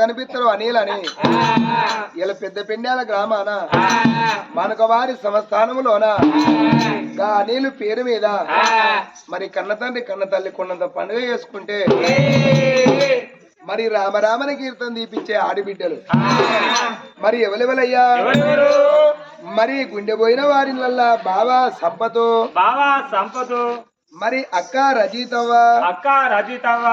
కనిపిస్తారు అనిలని. ఇలా పెద్ద పెండ్యాల గ్రామాన మనకు వారి సంస్థానములోన గా అనిలు పేరు మీద మరి కన్న తండ్రి కన్న తల్లి కొన్నంత పండుగ చేసుకుంటే మరి రామరామని కీర్తన దీపించే ఆడిబిడ్డలు. మరి ఎవరెవలయ్యా మరి గుండె పోయిన వారిలల్లా బాబా సంపతో. బావా సంపదు మరి అక్క రజితవ్వ? అక్క రజితవ్వ?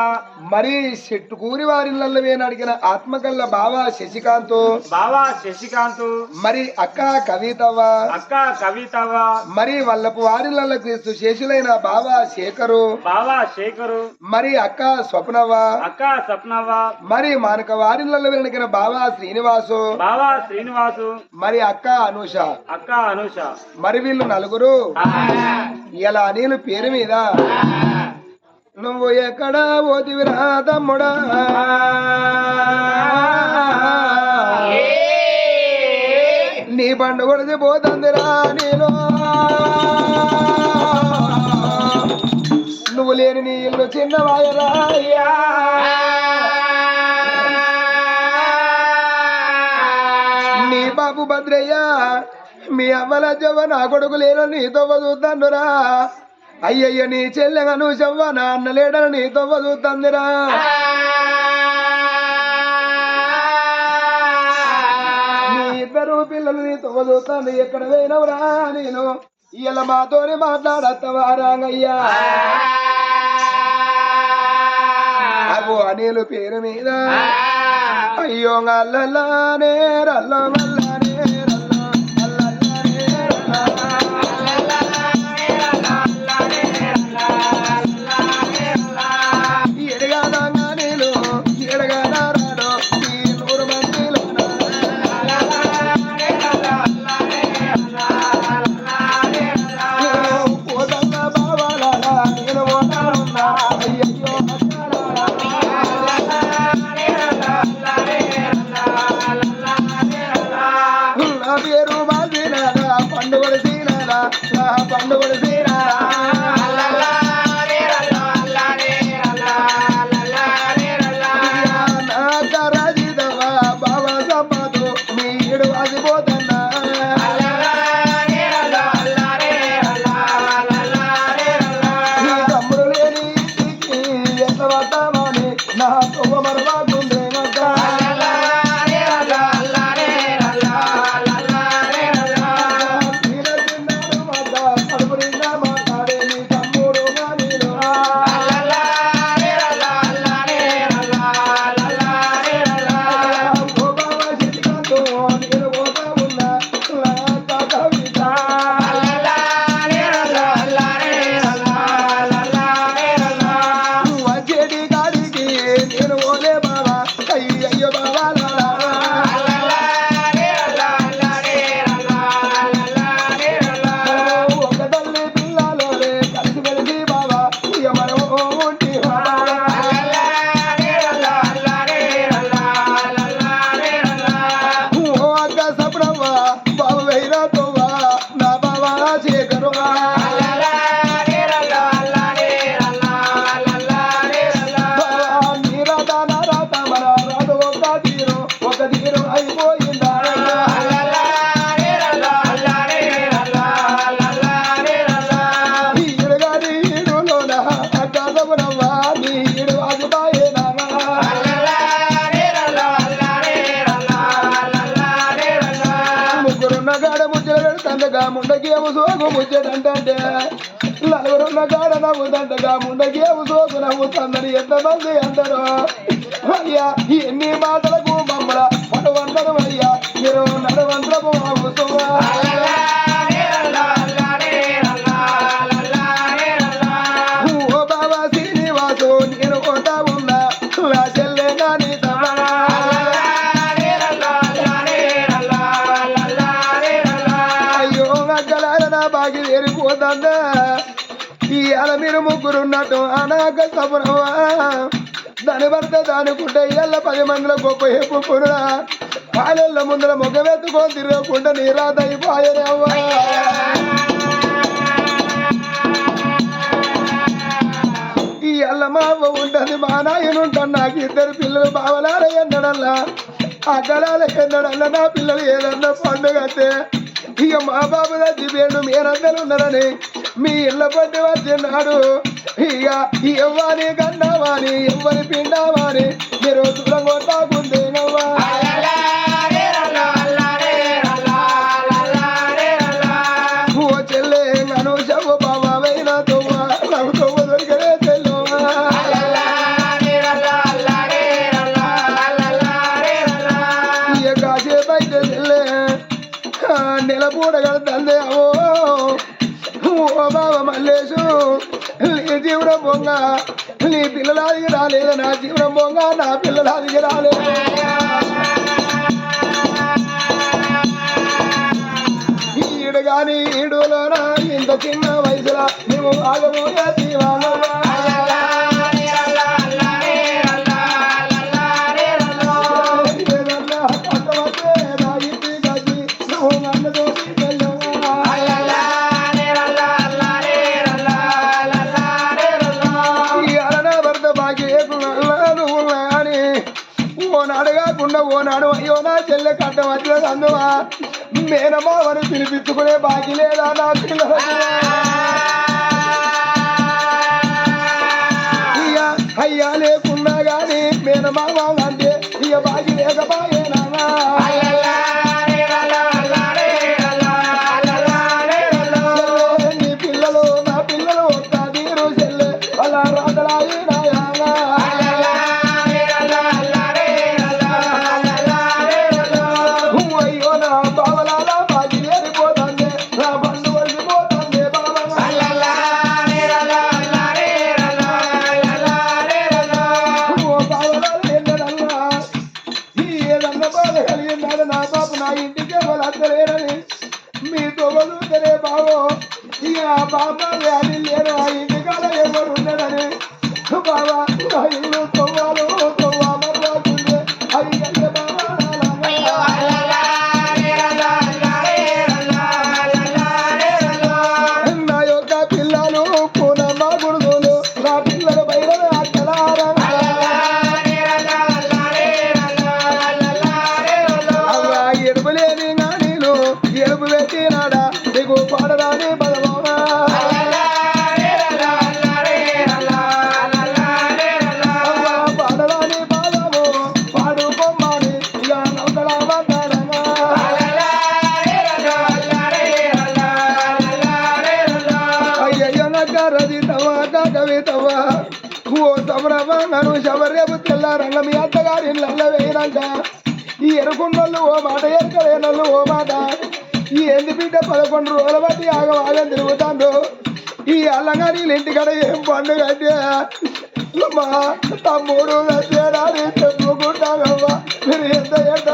మరి చెట్టు కూరి వారిలల్ల వేనడిగిన ఆత్మకల్ల బావ శశికాంత్? బావా శశికాంత్. మరి అక్క కవితవ్వ? అక్క కవితవ్వ? మరి వల్లపు వారిలల్ల క్రీస్తు శేషులైన బావ శేఖరు? బావా శేఖరు. మరి అక్క స్వప్నవ్వ? అక్క సప్నవ్వ మరి మానక వారిలల్ల వెనడిగిన బావ శ్రీనివాసు? బావా శ్రీనివాసు. మరి అక్క అనుష? అక్క అనుష. మరి వీళ్ళు నలుగురు? ఇలా అనిలు పేరు మీద నువ్వు ఎక్కడ పోతివిరా తమ్ముడా? నీ పండు కొడితే పోతుందిరా నేను నువ్వు లేని నీ ఇల్లు చిన్నవాయరా నీ బాబు భద్రయ్య మీ అమ్మల జవ నా కొడుకు లేను నీతో చూద్దానురా అయ్యయ్య నీ చెల్లెగా నువ్వు చెవ్వ నా అన్న లేడని నీతో చూద్దాందిరా. నీ ఇద్దరు పిల్లలు నీతో చూస్తాను ఎక్కడ పోయినవురా నేను? ఇలా మాతోనే మాట్లాడత్తవా రాంగయ్యా? అగో అనిలు పేరు మీద. అయ్యో అల్లలానే రల్ల ముండకేము సోగు ముచ్చటంటే నలుగురున్న గాడ నవ్వుతుండగా ముండకేము సోకు నవ్వుతుందని ఎంతమంది అందరూ అయ్యా ఎన్ని మాటలకు మమ్మల పడవంతరం అయ్యా? మీరు నడవంతరము అవుతువా ముగ్గురున్నట్టు ముగ్గురు ఉన్నట్టు అనాక సపురవా దాని భర్త దానికుంటే ఇళ్ళ పది మందిలో గొప్ప హెప్పు పురుడా? కాళ్ళ ముందర మొగవెత్తుకొని తిరగకుండా నీరాదైపోయనవ్వా ఈ అల్లమావ అవ్వ ఉంటుంది మా నాయన నాకు ఇద్దరు పిల్లలు బావలాల ఆ కళాలకి ఎన్నడల్లా నా పిల్లలు ఏదన్నా పండుగ అంటే? ఇక మా బాబు చచ్చిపోయాడు మీరందరూ ఉన్నారని మీ ఇళ్ళ పట్టి వచ్చినాడు ఇక ఎవ్వని కన్నావాని ఎవ్వని పిండవాని మీరు దూరం కొట్టాకుందేనవ్వా ఓ చెల్లె నన్ను చెప్పు బాబా తొవ్వ. నాకు తొవ్వ. రాలేదు? నా జీవనం పొంగ నా పిల్లలాదికి రాలేదు? ఈడు గాని ఈడులోనా? ఇంత చిన్న వయసులో? నువ్వు ఆగబోయే జీవాలవ్వా మేనమావని పిలిపించుకునే బాకి లేదా? నా పిల్లలు ఇక అయ్యా లేకున్నా గాని మేనమావ అంటే ఇక బాకి లేకపోయేనా బాధ కలిగిందని నా బాబు నా ఇంటికి వాళ్ళందరేనని మీ తొగలుతరే బావో ఇక ఆ వ్యాధి లేరు ఆ ఇంటికాడ ఎవరు ఉండడని బాబా ఇల్లు తొవ్వాలు ఓ సమరమా నన్ను మీ అత్తగారి ఇళ్ళ వేయనంట ఈ ఎరుకున్నోళ్ళు ఓ మాట ఎరకలేనోళ్ళు ఓ మాట. ఈ ఎందు బిడ్డ పదకొండు రోజుల బట్టి ఆగవాగం తిరుగుతాండు. ఈ అల్లంగారి ఇంటికడ ఏం పండుగ అంటే మా తమ్ముడు చెప్పుకుంటానమ్మా. మీరు ఎంత ఎంత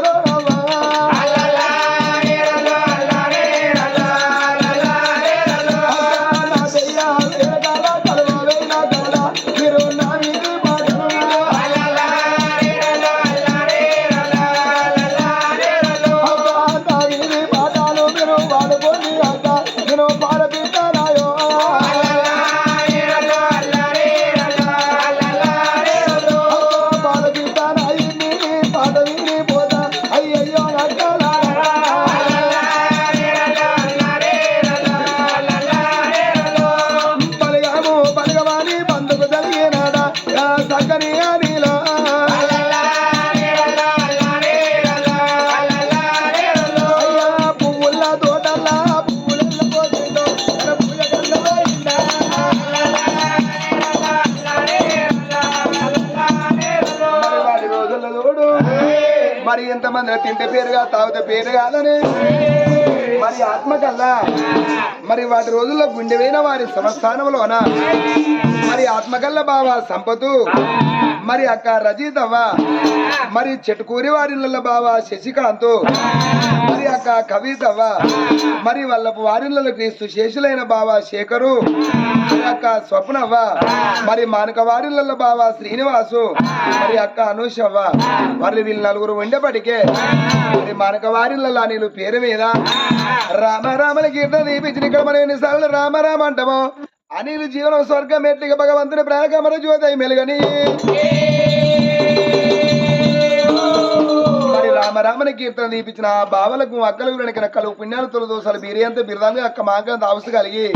మీరు వాడుకోండి నేను పాడబిడ్డానాయో పాడబిడ్డానాయి పాట విని పోతా అయ్యయ్యో నక్కలారా బలిగాము బలిగవాని బంధుకు జరిగినాడా సక్కని మరి ఎంతమంది తింటే పేరుగా తాగితే పేరు కాదని? మరి ఆత్మ కల్లా? మరి వాటి రోజుల్లో గుండెవైన వారి సంస్థానంలోన మరి ఆత్మకల్లా బావ సంపతు మరి అక్క రజితవ్వ మరి చెట్టుకూరి వారిళ్ళ బావ శశికాంత్ మరి అక్క కవితవ్వ మరి వాళ్ళపు వారిళ్ళ క్రీస్తు శేషులైన బావ శేఖరు మరి అక్క స్వప్నవ్వ మరి మానక వారిళ్ళ బావ శ్రీనివాసు మరి అక్క అనూషవ్వ మరి వీళ్ళు నలుగురు ఉండేపటికే మరి మానక వారిళ్ళ నీళ్ళు పేరు మీద రామ రామల కీర్తన దీపించిన ఇక్కడ మనం ఎన్నిసార్లు రామ రామ అంటామో? అనిలు జీవనం స్వర్గం ఎట్లిక భగవంతుని ప్రాణకమర జ్యోతి మెలుగని. మరి రామరామని కీర్తన దీపించిన ఆ బావలకు అక్కలకు వెనక కలువు పుణ్యాలు తొలదోసాలు బీరియంత బిరదాంగా అక్క మాంగంత అవసరం కలిగి.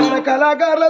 మన కళాకారుల